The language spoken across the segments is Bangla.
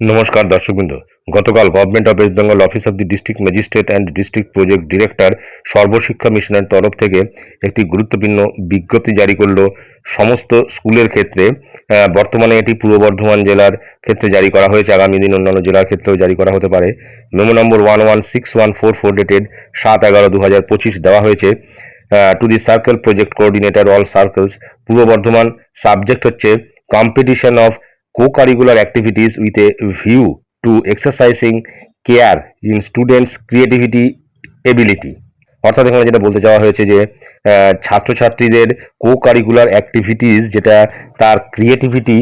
নমস্কার, দর্শকবৃন্দ। গতকাল government of West Bengal office of the district magistrate and district project director Sarva Shiksha মিশনের তরফ থেকে একটি গুরুত্বপূর্ণ বিজ্ঞপ্তি জারি করল। সমস্ত স্কুলের ক্ষেত্রে বর্তমানে এটি পূর্ব বর্ধমান জেলার ক্ষেত্রে জারি করা হয়েছে। আগামী দিন অন্যান্য জেলার ক্ষেত্রেও জারি করা হতে পারে। Memo number one one six one four four dated সাত এগারো দু হাজার পঁচিশ দেওয়া হয়েছে। To the circle project coordinator all circles Purba Bardhaman subject হচ্ছে competition of co-curricular activities with a view to exercising care in students creativity, ability. অর্থাৎ এখানে যেটা বলতে চাওয়া হয়েছে যে ছাত্রছাত্রীদের কো কারিকুলার অ্যাক্টিভিটিস যেটা তার ক্রিয়েটিভিটি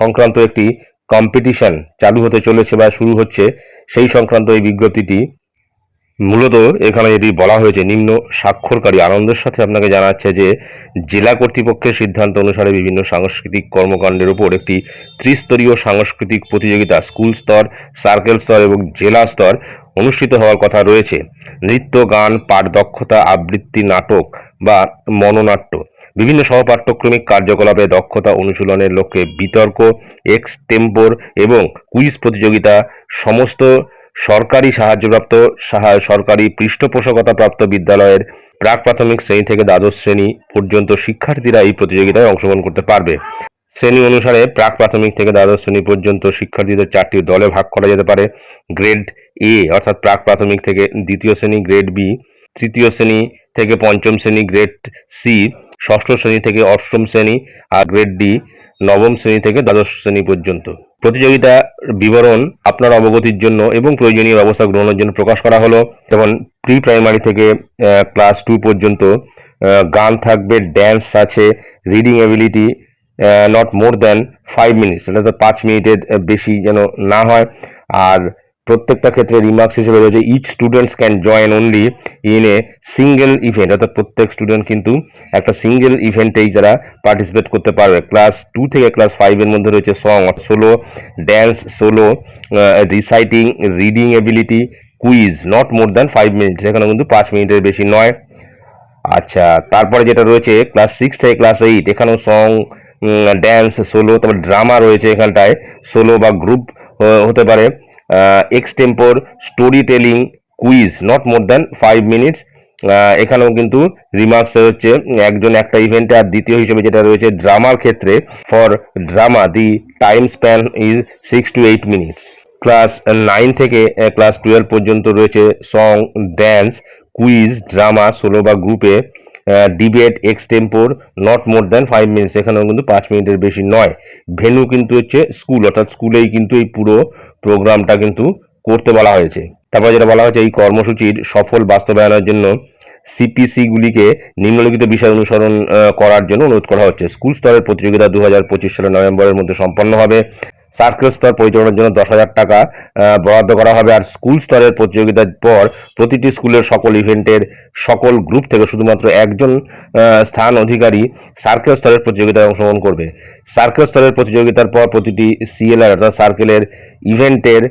সংক্রান্ত একটি কম্পিটিশন চালু হতে চলেছে বা শুরু হচ্ছে, সেই সংক্রান্ত এই বিজ্ঞপ্তিটি মূলত এখানে যেটি বলা হয়েছে নিম্ন স্বাক্ষরকারী আনন্দের সাথে আপনাকে জানাচ্ছে যে জেলা কর্তৃপক্ষের সিদ্ধান্ত অনুসারে বিভিন্ন সাংস্কৃতিক কর্মকাণ্ডের উপর একটি ত্রিস্তরীয় সাংস্কৃতিক প্রতিযোগিতা, স্কুল স্তর, সার্কেল স্তর এবং জেলা স্তর অনুষ্ঠিত হওয়ার কথা রয়েছে। নৃত্য, গান, পাঠ দক্ষতা, আবৃত্তি, নাটক বা মনোনাট্য। বিভিন্ন সহপাঠ্যক্রমিক কার্যকলাপে দক্ষতা অনুশীলনের লক্ষ্যে বিতর্ক, এক্স টেম্পোর এবং কুইজ প্রতিযোগিতা, সমস্ত সরকারি সাহায্যপ্রাপ্ত সাহা- সরকারি পৃষ্ঠপোষকতাপ্রাপ্ত বিদ্যালয়ের প্রাক প্রাথমিক শ্রেণি থেকে দ্বাদশ শ্রেণি পর্যন্ত শিক্ষার্থীরা এই প্রতিযোগিতায় অংশগ্রহণ করতে পারবে। শ্রেণি অনুসারে প্রাক প্রাথমিক থেকে দ্বাদশ শ্রেণি পর্যন্ত শিক্ষার্থীদের চারটি দলে ভাগ করা যেতে পারে। গ্রেড এ অর্থাৎ প্রাক প্রাথমিক থেকে দ্বিতীয় শ্রেণি, গ্রেড বি তৃতীয় শ্রেণি থেকে পঞ্চম শ্রেণি, গ্রেড সি ষষ্ঠ শ্রেণি থেকে অষ্টম শ্রেণি, আর গ্রেড ডি নবম শ্রেণি থেকে দ্বাদশ শ্রেণি পর্যন্ত। প্রতিযোগিতা বিবরণ আপনার অবগতির জন্য এবং প্রয়োজনীয় ব্যবস্থা গ্রহণের জন্য প্রকাশ করা হলো। যেমন প্রি প্রাইমারি থেকে ক্লাস টু পর্যন্ত গান থাকবে ড্যান্স আছে reading ability not more than five minutes তো পাঁচ মিনিটের বেশি যেন না হয়। আর প্রত্যেকটা ক্ষেত্রে রিমার্কস হিসেবে রয়েছে। Each students can join only in a single event অর্থাৎ প্রত্যেক স্টুডেন্ট কিন্তু একটা সিঙ্গেল ইভেন্টেই তারা পার্টিসিপেট করতে পারবে। ক্লাস টু থেকে ক্লাস ফাইভের মধ্যে রয়েছে song solo dance solo reciting reading ability quiz not more than five minutes এখানে কিন্তু পাঁচ মিনিটের বেশি নয়। আচ্ছা তারপরে যেটা রয়েছে ক্লাস সিক্স থেকে ক্লাস এইট এখানেও সং ড্যান্স সোলো তারপর ড্রামা রয়েছে এখানটায়। সোলো বা গ্রুপ হতে পারে। Extempore story telling quiz not more than five minutes এখানেও কিন্তু রিমার্কস হচ্ছে, একজন একটা ইভেন্টে আর দ্বিতীয় হিসেবে যেটা রয়েছে ড্রামার ক্ষেত্রে for drama the time span is six to eight minutes class nine থেকে ক্লাস টুয়েলভ পর্যন্ত রয়েছে song dance quiz drama solo বা গ্রুপে debate extempore not more than five minutes এখানেও কিন্তু পাঁচ মিনিটের বেশি নয়। ভেনু কিন্তু হচ্ছে স্কুল অর্থাৎ স্কুলেই কিন্তু এই পুরো প্রোগ্রামটা কিন্তু করতে বলা হয়েছে। তারপর যেটা বলা হয়েছে, এই কর্মসূচির সফল বাস্তবায়নের জন্য সিপিসিগুলিকে নিম্নলিখিত বিষয় অনুসরণ করার জন্য অনুরোধ করা হচ্ছে। স্কুল স্তরের প্রতিযোগিতা দু হাজার পঁচিশ সালের নভেম্বরের মধ্যে সম্পন্ন হবে। সার্কেল স্তর পরিচালনার জন্য দশ হাজার টাকা বরাদ্দ করা হবে। আর স্কুল স্তরের প্রতিযোগিতার পর প্রতিটি স্কুলের সকল ইভেন্টের সকল গ্রুপ থেকে শুধুমাত্র একজন স্থান অধিকারী সার্কেল স্তরের প্রতিযোগিতায় অংশগ্রহণ করবে। সার্কেল স্তরের প্রতিযোগিতার পর প্রতিটি সিএলআর অর্থাৎ সার্কেলের ইভেন্টের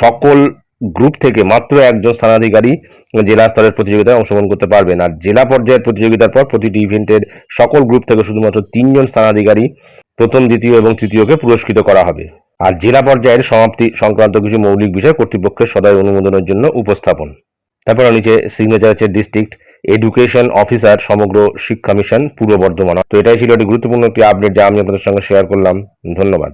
সকল গ্রুপ থেকে মাত্র একজন স্থানাধিকারী জেলা স্তরের প্রতিযোগিতায় অংশগ্রহণ করতে পারবেন। আর জেলা পর্যায়ের প্রতিযোগিতার পর প্রতিটি ইভেন্টের সকল গ্রুপ থেকে শুধুমাত্র তিনজন স্থানাধিকারী প্রথম, দ্বিতীয় এবং তৃতীয়কে পুরস্কৃত করা হবে। আর জেলা পর্যায়ের সমাপ্তি সংক্রান্ত কিছু মৌলিক বিষয় কর্তৃপক্ষের সদয় অনুমোদনের জন্য উপস্থাপন। তারপর নিচে সিগনেচার হচ্ছে ডিস্ট্রিক্ট এডুকেশন অফিসার সমগ্র শিক্ষা মিশন পূর্ব বর্ধমান। তো এটাই ছিল একটি গুরুত্বপূর্ণ একটি আপডেট যা আমি আপনাদের সঙ্গে শেয়ার করলাম। ধন্যবাদ।